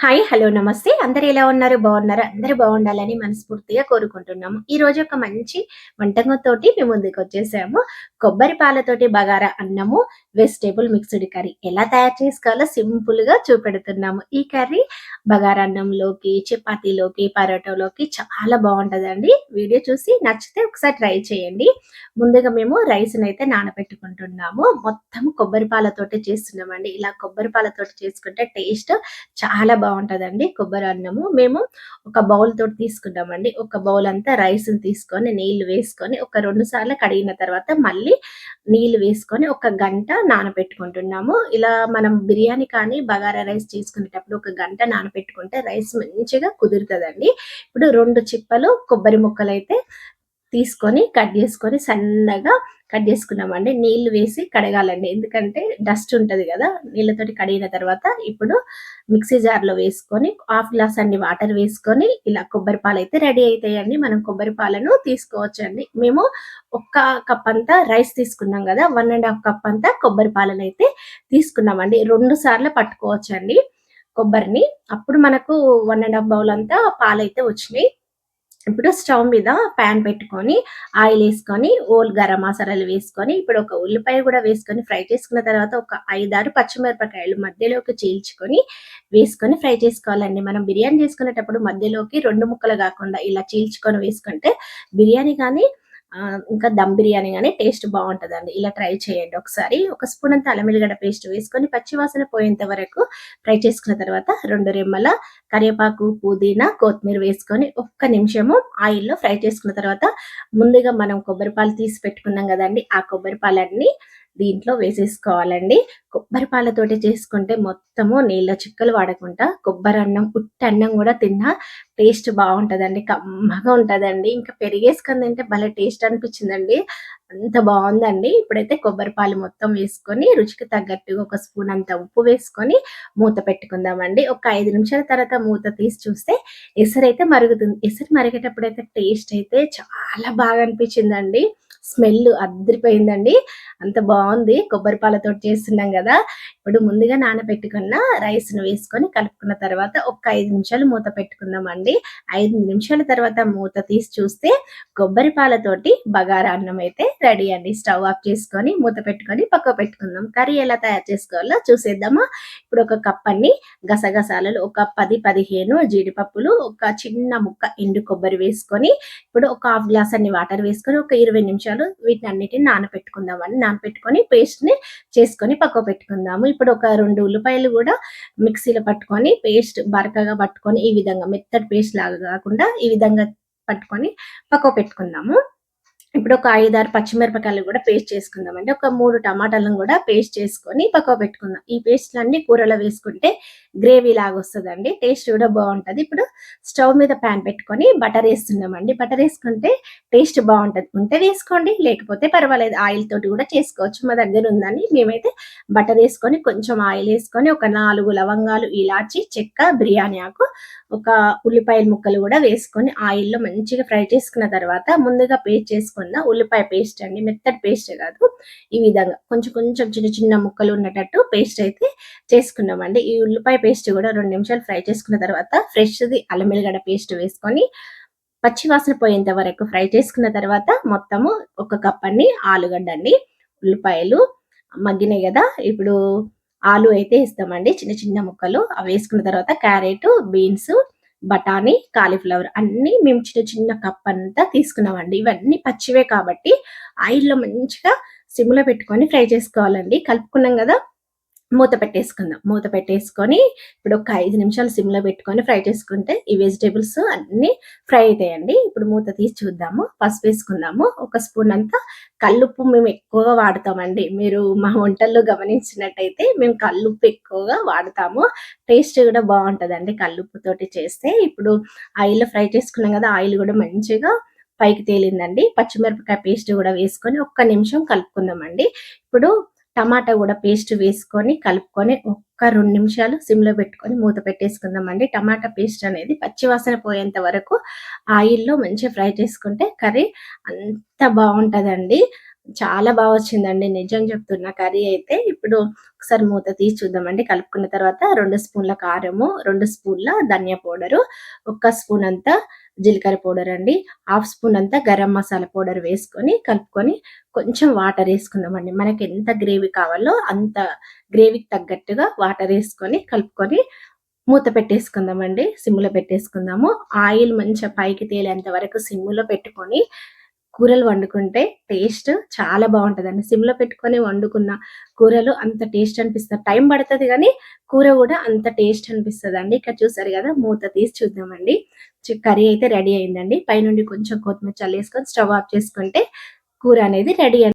Hi hello నమస్తే. అందరు ఎలా ఉన్నారు? బాగున్నారు? అందరు బాగుండాలని మనస్ఫూర్తిగా కోరుకుంటున్నాము. ఈ రోజు ఒక మంచి వంటకంతోటి మేము ముందుకు వచ్చేసాము. కొబ్బరి పాలతోటి బగారా అన్నము వెజిటేబుల్ మిక్స్డ్ కర్రీ. ఎలా తయారు చేసుకోవాలో సింపుల్గా చూపెడుతున్నాము. ఈ కర్రీ బగారా అన్నంలోకి చపాతీలోకి పరోటాలోకి చాలా బాగుంటదండి. వీడియో చూసి నచ్చితే ఒకసారి ట్రై చేయండి. ముందుగా మేము రైస్ అయితే నానబెట్టుకుంటున్నాము. మొత్తం కొబ్బరి పాలతోటి చేస్తున్నామండి. ఇలా కొబ్బరి పాలతోటి చేసుకుంటే టేస్ట్ చాలా బాగుంటదండి కొబ్బరి అన్నము. మేము ఒక బౌల్ తోటి తీసుకుంటామండి. ఒక బౌల్ అంతా రైస్ తీసుకొని నీళ్ళు వేసుకొని ఒక రెండు సార్లు కడిగిన తర్వాత మళ్ళీ నీళ్ళు వేసుకొని ఒక గంట నానబెట్టుకుంటున్నాము. ఇలా మనం బిర్యానీ కానీ బగారా రైస్ చేసుకునేటప్పుడు ఒక గంట నానబెట్టుకుంటే రైస్ మంచిగా కుదురుతుందండి. ఇప్పుడు రెండు చిప్పలు కొబ్బరి ముక్కలు అయితే తీసుకొని కట్ చేసుకొని సన్నగా కట్ చేసుకున్నామండి. నీళ్ళు వేసి కడగాలండి. ఎందుకంటే డస్ట్ ఉంటుంది కదా నీళ్ళతోటి కడిగిన తర్వాత ఇప్పుడు మిక్సీ జార్లో వేసుకొని హాఫ్ గ్లాస్ అన్ని వాటర్ వేసుకొని ఇలా కొబ్బరి పాలు అయితే రెడీ అవుతాయండి మనం కొబ్బరి పాలను తీసుకోవచ్చండి. మేము ఒక్క కప్ అంతా రైస్ తీసుకున్నాం కదా వన్ అండ్ హాఫ్ కప్ అంతా కొబ్బరి పాలను అయితే తీసుకున్నామండి. రెండు సార్లు పట్టుకోవచ్చండి కొబ్బరిని. అప్పుడు మనకు వన్ అండ్ హాఫ్ బౌల్ అంతా పాలు అయితే వచ్చినాయి. ఇప్పుడు స్టవ్ మీద ప్యాన్ పెట్టుకొని ఆయిల్ వేసుకొని ఓల్ గరం మసాలాలు వేసుకొని ఇప్పుడు ఒక ఉల్లిపాయ కూడా వేసుకొని ఫ్రై చేసుకున్న తర్వాత ఒక ఐదారు పచ్చిమిరపకాయలు మధ్యలోకి చీల్చుకొని వేసుకొని ఫ్రై చేసుకోవాలండి. మనం బిర్యానీ చేసుకునేటప్పుడు మధ్యలోకి రెండు ముక్కలు కాకుండా ఇలా చీల్చుకొని వేసుకుంటే బిర్యానీ కానీ ఇంకా దమ్ బిర్యానీ కానీ టేస్ట్ బాగుంటదండి. ఇలా ట్రై చేయండి ఒకసారి. ఒక స్పూన్ అంత అల్లం వెల్లిగడ్డ పేస్ట్ వేసుకొని పచ్చివాసన పోయేంత వరకు ఫ్రై చేసుకున్న తర్వాత రెండు రెమ్మల కరివేపాకు పుదీనా కొత్తిమీర వేసుకొని ఒక్క నిమిషము ఆయిల్లో ఫ్రై చేసుకున్న తర్వాత ముందుగా మనం కొబ్బరి పాలు తీసి పెట్టుకున్నాం కదండి ఆ కొబ్బరి పాలన్నీ దీంట్లో వేసేసుకోవాలండి. కొబ్బరి పాలతోటి చేసుకుంటే మొత్తము నీళ్ళ చిక్కలు వాడకుండా కొబ్బరి అన్నం ఉట్టి అన్నం కూడా తిన్నా టేస్ట్ బాగుంటదండి. కమ్మగా ఉంటుందండి. ఇంకా పెరిగేసుకొని తింటే భలే టేస్ట్ అనిపించిందండి. అంత బాగుందండి. ఇప్పుడైతే కొబ్బరి పాలు మొత్తం వేసుకొని రుచికి తగ్గట్టుగా ఒక స్పూన్ అంత ఉప్పు వేసుకొని మూత పెట్టుకుందామండి. ఒక ఐదు నిమిషాల తర్వాత మూత తీసి చూస్తే ఎసరైతే మరుగుతుంది. ఎసరు మరిగేటప్పుడు అయితే టేస్ట్ అయితే చాలా బాగా అనిపించిందండి. స్మెల్ అద్దరిపోయిందండి. అంత బాగుంది. కొబ్బరి పాలతో చేస్తున్నాం కదా. ఇప్పుడు ముందుగా నానబెట్టుకున్న రైస్ను వేసుకొని కలుపుకున్న తర్వాత ఒక ఐదు నిమిషాలు మూత పెట్టుకుందామండి. ఐదు నిమిషాల తర్వాత మూత తీసి చూస్తే కొబ్బరి పాలతోటి బగారా అన్నం అయితే రెడీ అండి. స్టవ్ ఆఫ్ చేసుకొని మూత పెట్టుకొని పక్క పెట్టుకుందాం. కర్రీ ఎలా తయారు చేసుకోవాలో చూసేద్దామా? ఇప్పుడు ఒక కప్ అన్ని గసగసాలలో ఒక పది పదిహేను జీడిపప్పులు ఒక చిన్న ముక్క ఎండు కొబ్బరి వేసుకొని ఇప్పుడు ఒక హాఫ్ గ్లాస్ అన్ని వాటర్ వేసుకొని ఒక ఇరవై నిమిషాలు వీటిని అన్నిటిని నానపెట్టుకుందామని నానపెట్టుకొని పేస్ట్ని చేసుకొని పక్క పెట్టుకుందాము. ఇప్పుడు ఒక రెండు ఉల్లిపాయలు కూడా మిక్సీలో పట్టుకొని పేస్ట్ బరకగా పట్టుకొని ఈ విధంగా మెత్తటి పేస్ట్ లాగా కాకుండా ఈ విధంగా పట్టుకొని పక్క పెట్టుకుందాము. ఇప్పుడు ఒక ఐదారు పచ్చిమిరపకాయలు కూడా పేస్ట్ చేసుకుందాం అంటే ఒక మూడు టమాటాలను కూడా పేస్ట్ చేసుకొని పక్కకు పెట్టుకుందాం. ఈ పేస్ట్లన్నీ కూరలో వేసుకుంటే గ్రేవీ లాగా వస్తుందండి. టేస్ట్ కూడా బాగుంటది. ఇప్పుడు స్టవ్ మీద ప్యాన్ పెట్టుకొని బటర్ వేస్తున్నామండి. బటర్ వేసుకుంటే టేస్ట్ బాగుంటది. ఉంటే వేసుకోండి లేకపోతే పర్వాలేదు. ఆయిల్ తోటి కూడా చేసుకోవచ్చు. మా దగ్గర ఉందని మేమైతే బటర్ వేసుకొని కొంచెం ఆయిల్ వేసుకొని ఒక నాలుగు లవంగాలు ఇలాచి చెక్క బిర్యానీ ఆకు ఒక ఉల్లిపాయల ముక్కలు కూడా వేసుకొని ఆయిల్లో మంచిగా ఫ్రై చేసుకున్న తర్వాత ముందుగా పేస్ట్ చేసుకున్న ఉల్లిపాయ పేస్ట్ అండి. మెత్తటి పేస్ట్ కాదు. ఈ విధంగా కొంచెం కొంచెం చిన్న చిన్న ముక్కలు ఉన్నట్టు పేస్ట్ అయితే చేసుకున్నామండి. ఈ ఉల్లిపాయ పేస్ట్ కూడా రెండు నిమిషాలు ఫ్రై చేసుకున్న తర్వాత ఫ్రెష్ది అల్లం వెల్లిగడ్డ పేస్ట్ వేసుకొని పచ్చివాసన పోయేంత వరకు ఫ్రై చేసుకున్న తర్వాత మొత్తము ఒక కప్ అన్ని ఆలుగడ్డ అండి. ఉల్లిపాయలు మగ్గినాయి కదా. ఇప్పుడు ఆలు అయితే ఇస్తామండి చిన్న చిన్న ముక్కలు. అవి వేసుకున్న తర్వాత క్యారెట్ బీన్స్ బఠానీ కాలీఫ్లవర్ అన్ని మేము చిన్న చిన్న కప్ అంతా తీసుకున్నామండి. ఇవన్నీ పచ్చివే కాబట్టి ఆయిల్లో మంచిగా సిమ్లో పెట్టుకొని ఫ్రై చేసుకోవాలండి. కలుపుకున్నాం కదా మూత పెట్టేసుకుందాం. మూత పెట్టేసుకొని ఇప్పుడు ఒక ఐదు నిమిషాలు సిమ్లో పెట్టుకొని ఫ్రై చేసుకుంటే ఈ వెజిటేబుల్స్ అన్నీ ఫ్రై అవుతాయండి. ఇప్పుడు మూత తీసి చూద్దాము. పసుపు వేసుకుందాము. ఒక స్పూన్ అంతా కల్లుప్పు మేము ఎక్కువగా వాడతామండి. మీరు మా వంటల్లో గమనించినట్టయితే మేము కల్లుప్పు ఎక్కువగా వాడతాము. టేస్ట్ కూడా బాగుంటుందండి కల్లుప్పుతోటి చేస్తే. ఇప్పుడు ఆయిల్లో ఫ్రై చేసుకున్నాం కదా ఆయిల్ కూడా మంచిగా పైకి తేలిందండి. పచ్చిమిరపకాయ పేస్ట్ కూడా వేసుకొని ఒక్క నిమిషం కలుపుకుందామండి. ఇప్పుడు టమాటా కూడా పేస్ట్ వేసుకొని కలుపుకొని ఒక్క రెండు నిమిషాలు సిమ్లో పెట్టుకొని మూత పెట్టేసుకుందామండి. టమాటా పేస్ట్ అనేది పచ్చివాసన పోయేంత వరకు ఆయిల్లో మంచిగా ఫ్రై చేసుకుంటే కర్రీ అంత బాగుంటుందండి. చాలా బాగా వచ్చిందండి. నిజం చెప్తున్న కర్రీ అయితే ఇప్పుడు ఒకసారి మూత తీసి చూద్దామండి. కలుపుకున్న తర్వాత రెండు స్పూన్ల కారము రెండు స్పూన్ల ధనియా పౌడరు ఒక్క స్పూన్ అంతా జీలకర్ర పౌడర్ అండి. హాఫ్ స్పూన్ అంతా గరం మసాలా పౌడర్ వేసుకొని కలుపుకొని కొంచెం వాటర్ వేసుకుందామండి. మనకి ఎంత గ్రేవీ కావాలో అంత గ్రేవీకి తగ్గట్టుగా వాటర్ వేసుకొని కలుపుకొని మూత పెట్టేసుకుందామండి. సిమ్లో పెట్టేసుకుందాము. ఆయిల్ మంచిగా పైకి తేలేంత వరకు సిమ్లో పెట్టుకొని కూరలు వండుకుంటే టేస్ట్ చాలా బాగుంటుందండి సిమ్లో పెట్టుకొని వండుకున్న కూరలు అంత టేస్ట్ అనిపిస్తుంది. టైం పడుతుంది కానీ కూర కూడా అంత టేస్ట్ అనిపిస్తుంది అండి ఇక్కడ చూసారు కదా మూత తీసి చూద్దామండి. కర్రీ అయితే రెడీ అయిందండి. పైనుండి కొంచెం కొత్తిమీర చల్లేసుకొని స్టవ్ ఆఫ్ చేసుకుంటే కూర అనేది రెడీ